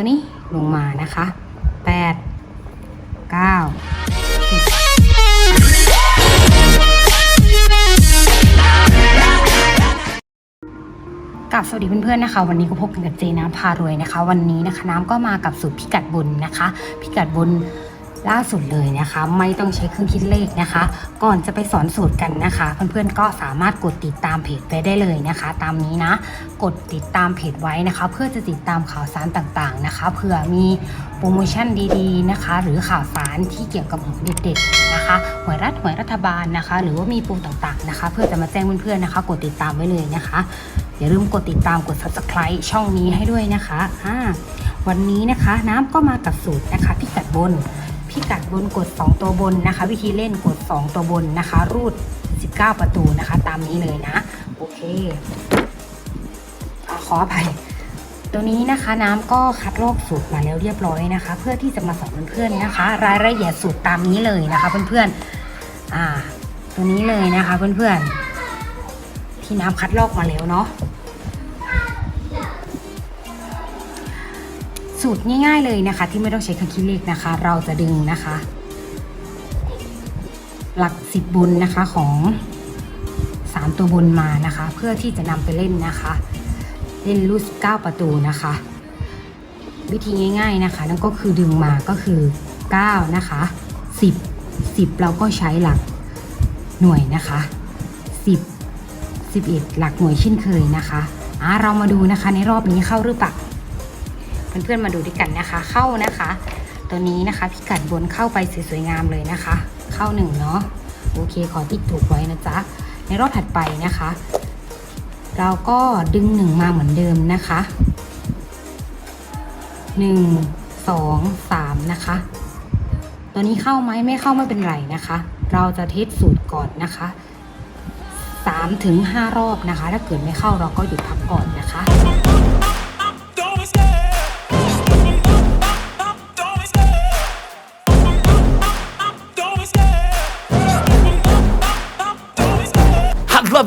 ตัวนี้ลงมานะคะแปดเก้ากับสวัสดีเพื่อนๆนะคะ วันนี้ก็พบกันกับเจน้ำพารวยนะคะ วันนี้นะคะ น้ำก็มากับสูตรพิกัดบนนะคะ พิกัดบน ล่าสุดเลยนะคะ ไม่ต้องใช้เครื่องคิดเลขนะคะ ก่อนจะไปสอนสูตรกันนะคะ เพื่อนๆก็สามารถกดติดตามเพจไปได้เลยนะคะ ตามนี้นะ กดติดตามเพจไว้นะคะ เพื่อจะติดตามข่าวสารต่างๆนะคะเผื่อมีโปรโมชั่นดีๆนะคะ หรือข่าวสารที่เกี่ยวกับหวยเด็ดๆนะคะหวยรัฐหวยรัฐบาลนะคะ หรือว่ามีโปรต่างๆนะคะ เพื่อจะมาแจ้งเพื่อนๆนะคะ กดติดตามไว้เลยนะคะอย่าลืมกดติดตามกด subscribe ช่องนี้ให้ด้วยนะคะอ่าวันนี้นะคะน้ำก็มากับสูตรนะคะพิกัดบน พิกัดบนกด 2 ตัวบนนะคะ วิธีเล่นกด 2 ตัวบนนะคะ รูด 19 ประตูนะคะ ตามนี้เลยนะ โอเคอขออภัยตัวนี้นะคะน้ำก็คัดลอกสูตรมาแล้วเรียบร้อยนะคะ เพื่อที่จะมาสอนเพื่อนๆนะคะ รายละเอียดสูตรตามนี้เลยนะคะ เพื่อนๆอ่า ตัวนี้เลยนะคะ เพื่อนๆที่น้ำคัดลอกมาแล้วเนาะ สูตรง่ายๆเลยนะคะ ที่ไม่ต้องใช้ครื่องคิดเลขนะคะ เราจะดึงนะคะ หลักสิบบนนะคะของสามตัวบนมานะคะ เพื่อที่จะนำไปเล่นนะคะ เล่นรูดเก้าประตูนะคะ วิธีง่าย ๆนะคะ นั่นก็คือดึงมาก็คือ9นะคะ10 10เราก็ใช้หลักหน่วยนะคะ10 11หลักหน่วยเช่นเคยนะคะอะเรามาดูนะคะในรอบนี้เข้าหรือเปล่า เพื่อนๆมาดูด้วยกันนะคะ เข้านะคะ ตัวนี้นะคะพิกัดบนเข้าไปสวยๆงามเลยนะคะ เข้าหนึ่งเนาะโอเคขอติ๊กถูกไว้นะจ๊ะในรอบถัดไปนะคะ เราก็ดึงหนึ่งมาเหมือนเดิมนะคะหนึ่งสองสามนะคะตัวนี้เข้าไหมไม่เข้าไม่เป็นไรนะคะ เราจะเทสสูตรก่อนนะคะสามถึงห้ารอบนะคะ ถ้าเกิดไม่เข้าเราก็หยุดพักก่อนนะคะ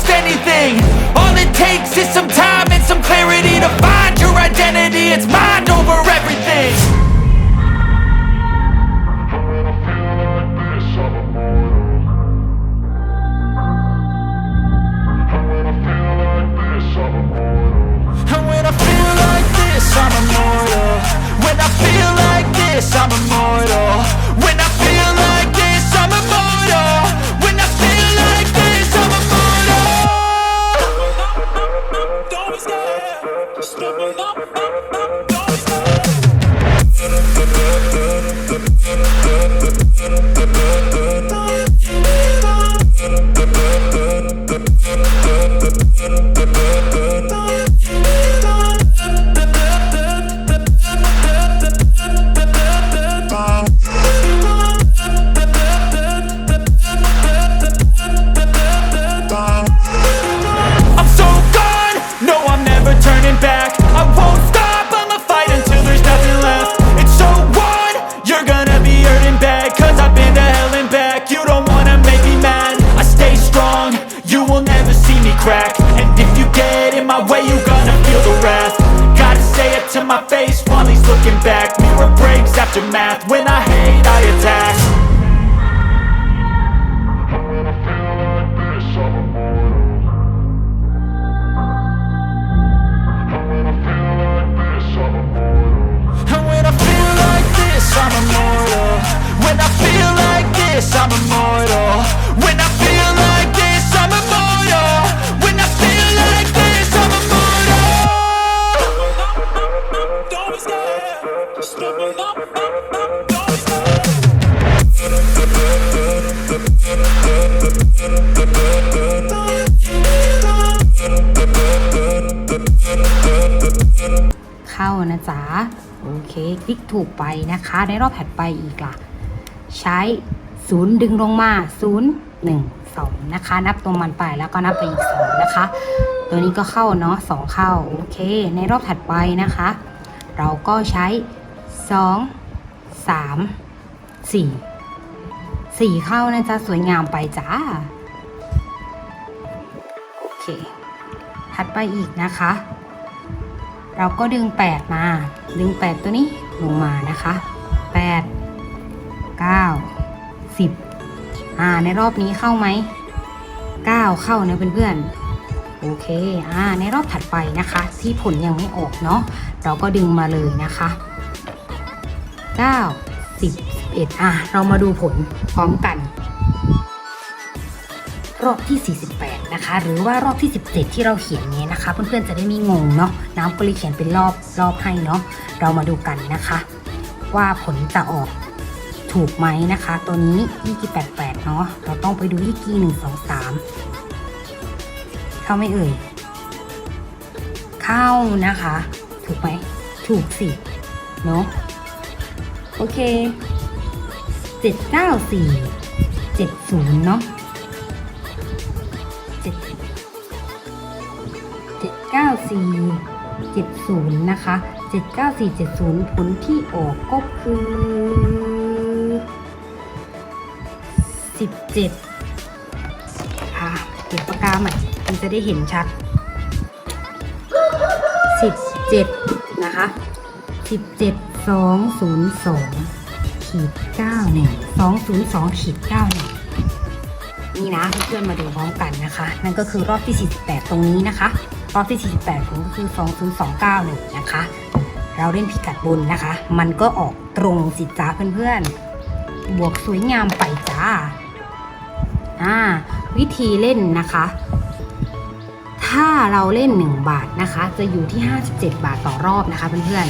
almost anything. All it takes is some time and some clarity To find your identity, it's mind over everything. And when I feel like this, I'm immortal. When I feel like this, I'm immortal. When I aftermath. When I hate, I attack. เข้านะจ๊ะ โอเคติ๊กถูกไปนะคะ ในรอบถัดไปอีกล่ะ ใช้ศูนย์ดึงลงมาศูนย์หนึ่งสองนะคะ นับตรงมันไปแล้วก็นับไปอีกสองนะคะ ตัวนี้ก็เข้าเนาะสองเข้า โอเค ในรอบถัดไปนะคะ เราก็ใช้สองสามสี่สี่เข้านะจ๊ะ สวยงามไปจ้า โอเค ถัดไปอีกนะคะ เราก็ดึง 8 มา ดึง 8 ตัวนี้ลงมานะคะ 8 9 10 อ่า ในรอบนี้เข้าไหม 9 เข้านะเพื่อนๆ โอเค อ่า ในรอบถัดไปนะคะ ที่ผลยังไม่ออกเนาะ เราก็ดึงมาเลยนะคะ 9 10 11 อะเรามาดูผลพร้อมกัน รอบที่ 48 นะคะ หรือว่ารอบที่ 17 ที่เราเขียนนี้นะคะ เพื่อนๆจะได้ไม่งงเนาะน้ำก็เลยเขียนเป็นรอบรอบให้เนาะเรามาดูกันนะคะ ว่าผลจะออกถูกไหมนะคะ ตัวนี้ยี่กี่88เนาะเราต้องไปดูยี่กี่1 2 3เข้าไม่เอ่ยเข้านะคะ ถูกไหมถูกสิเนาะโอเค794 70เนาะ 79470 นะคะ 79470 ผลที่ออกก็คือ 17ค่ะเก็บปากกาใหม่มันจะได้เห็นชัด 17 นะคะ 17202ขีด91 202ขีด9เนี่ยนี่นะเพื่อนๆมาดูพร้อมกันนะคะ นั่นก็คือรอบที่ 48 ตรงนี้นะคะ รอบที่ 48ผมก็คือ20291นะคะ เราเล่นพิกัดบนนะคะ มันก็ออกตรงสิจ้าเพื่อนๆ บวกสวยงามไปจ้า อ่า วิธีเล่นนะคะ ถ้าเราเล่น 1 บาทนะคะ จะอยู่ที่ 57 บาทต่อรอบนะคะเพื่อน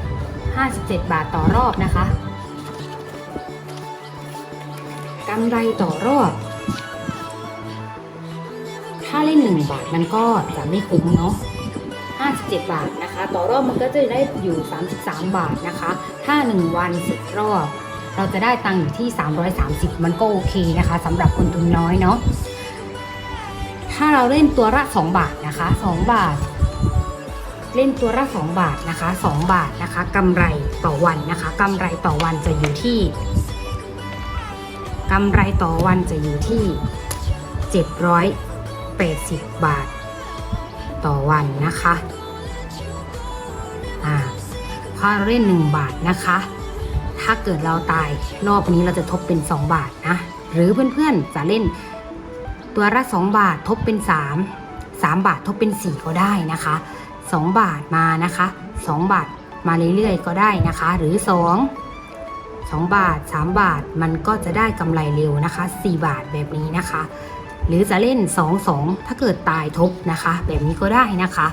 ๆ 57 บาทต่อรอบนะคะกำไรต่อรอบาเล่น1บาทมันก็จะไม่คุ้มเนาะ57 บาทนะคะ ต่อรอบมันก็จะได้อยู่ 33 บาทนะคะ ถ้า 1 วัน 10 รอบ เราจะได้ตังค์อยู่ที่ 330 มันก็โอเคนะคะสำหรับคนทุนน้อยเนาะถ้าเราเล่นตัวละ 2 บาทนะคะ 2 บาท เล่นตัวละ 2 บาทนะคะ 2 บาทนะคะกำไรต่อวันนะคะกำไรต่อวันจะอยู่ที่กำไรต่อวันจะอยู่ที่ 80 บาท ต่อวันนะคะอ่าพอเราเล่น 1 บาทนะคะ ถ้าเกิดเราตายรอบนี้เราจะทบเป็น 2 บาทนะ หรือเพื่อนๆจะเล่นตัวละ 2 บาททบเป็น 3 3 บาททบเป็น 4 ก็ได้นะคะ 2 บาทมานะคะ 2 บาทมาเรื่อยๆ ก็ได้นะคะ หรือ 2 2 บาท 3 บาทมันก็จะได้กำไรเร็วนะคะ 4 บาทแบบนี้นะคะ หรือจะเล่น 2 2 ถ้าเกิดตายทบนะคะ แบบนี้ก็ได้นะคะ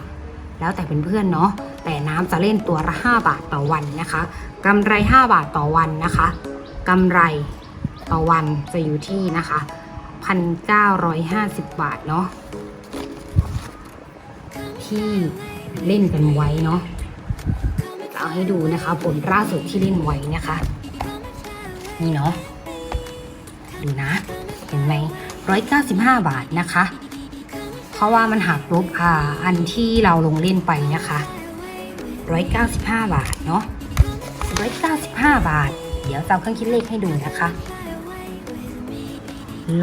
แล้วแต่เป็นเพื่อนเนาะแต่น้ำจะเล่นตัวละ 5 บาทต่อวันนะคะกำไร 5 บาทต่อวันนะคะกำไรต่อวันจะอยู่ที่นะคะ 1,950 บาทเนาะที่เล่นกันไว้เนาะเอาให้ดูนะคะ ผลล่าสุดที่เล่นไว้นะคะ นี่เนาะดูนะ เห็นไหม 195 บาทนะคะ เพราะว่ามันหักลบอ่าอันที่เราลงเล่นไปนะคะ 195 บาทเนาะ195 บาท เดี๋ยวจะเอาเครื่องคิดเลขให้ดูนะคะ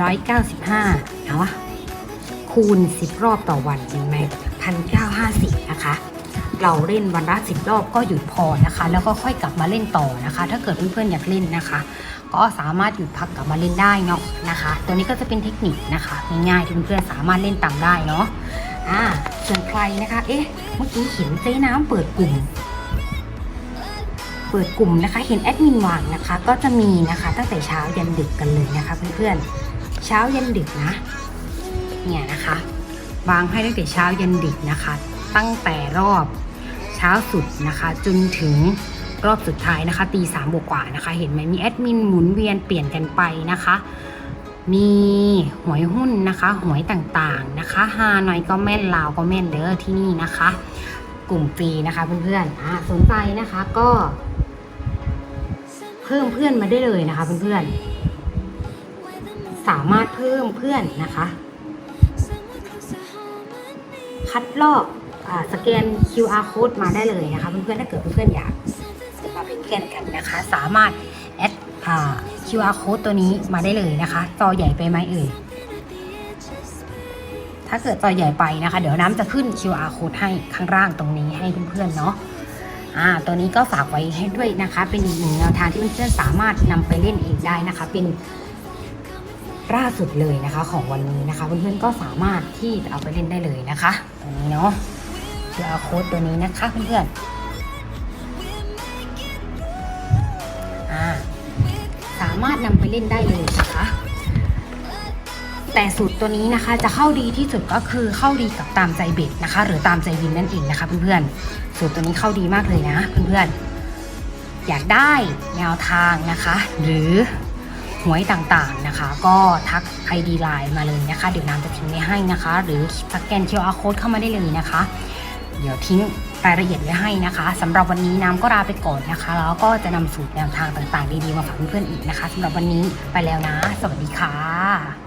195เนาะคูณ 10 รอบต่อวันเห็นไหม1,950 นะคะ เราเล่นวันละ10รอบก็หยุดพอนะคะ แล้วก็ค่อยกลับมาเล่นต่อนะคะ ถ้าเกิดเพื่อนๆอยากเล่นนะคะ ก็สามารถหยุดพักกลับมาเล่นได้เนาะนะคะ ตัวนี้ก็จะเป็นเทคนิคนะคะง่ายๆที่เพื่อนๆสามารถเล่นตามได้เนาะอ่าส่วนใครนะคะ เอ๊ะเมื่อกี้เห็นเจ๊น้ำเปิดกลุ่มเปิดกลุ่มนะคะ เห็นแอดมินวางนะคะ ก็จะมีนะคะ ตั้งแต่เช้ายันดึกกันเลยนะคะเพื่อนๆเช้ายันดึกนะเนี่ยนะคะวางให้ตั้งแต่เช้ายันดึกนะคะ ตั้งแต่รอบ ช้าสุดนะคะ จนถึงรอบสุดท้ายนะคะตีสามบวกกว่านะคะ เห็นไหมมีแอดมินหมุนเวียนเปลี่ยนกันไปนะคะ มีหวยหุ้นนะคะ หวยต่างๆนะคะฮาหน่อยก็แม่นลาวก็แม่นเด้อที่นี่นะคะ กลุ่มฟรีนะคะเพื่อนๆอ่าสนใจนะคะก็ เพิ่มเพื่อนมาได้เลยนะคะเพื่อนๆสามารถเพิ่มเพื่อนนะคะ คัดลอก สแกน QR code มาได้เลยนะคะเพื่อนๆถ้าเกิดเพื่อนๆอยากมาเป็นเพื่อนกันนะคะ สามารถแอด QR code ตัวนี้มาได้เลยนะคะ จอใหญ่ไปไหมเอ่ยถ้าเกิดจอใหญ่ไปนะคะ เดี๋ยวน้ำจะขึ้น QR code ให้ข้างล่างตรงนี้ให้เพื่อนๆเนาะอ่าตัวนี้ก็ฝากไว้ให้ด้วยนะคะ เป็นอีกหนึ่งแนวทางที่เพื่อนๆสามารถนำไปเล่นเองได้นะคะ เป็นล่าสุดเลยนะคะ ของวันนี้นะคะเพื่อนๆก็สามารถที่จะเอาไปเล่นได้เลยนะคะตัวนี้เนาะ QR code ตัวนี้นะคะเพื่อนๆสามารถนำไปเล่นได้เลยนะคะแต่สูตรตัวนี้นะคะจะเข้าดีที่สุดก็คือเข้าดีกับตามใจเบ็ดนะคะ หรือตามใจวินนั่นเองนะคะเพื่อนๆสูตรตัวนี้เข้าดีมากเลยนะเพื่อนๆอยากได้แนวทางนะคะ หรือหวยต่างๆนะคะ ก็ทัก ID ไลน์มาเลยนะคะ เดี๋ยวน้ำจะทิ้งไว้ให้นะคะ หรือสแกน QR code เข้ามาได้เลยนะคะ เดี๋ยวทิ้งรายละเอียดไว้ให้นะคะสำหรับวันนี้น้ำก็ลาไปก่อนนะคะ แล้วก็จะนำสูตรแนวทางต่างๆ ดีๆ มาฝากเพื่อนๆอีกนะคะสำหรับวันนี้ไปแล้วนะ สวัสดีค่ะ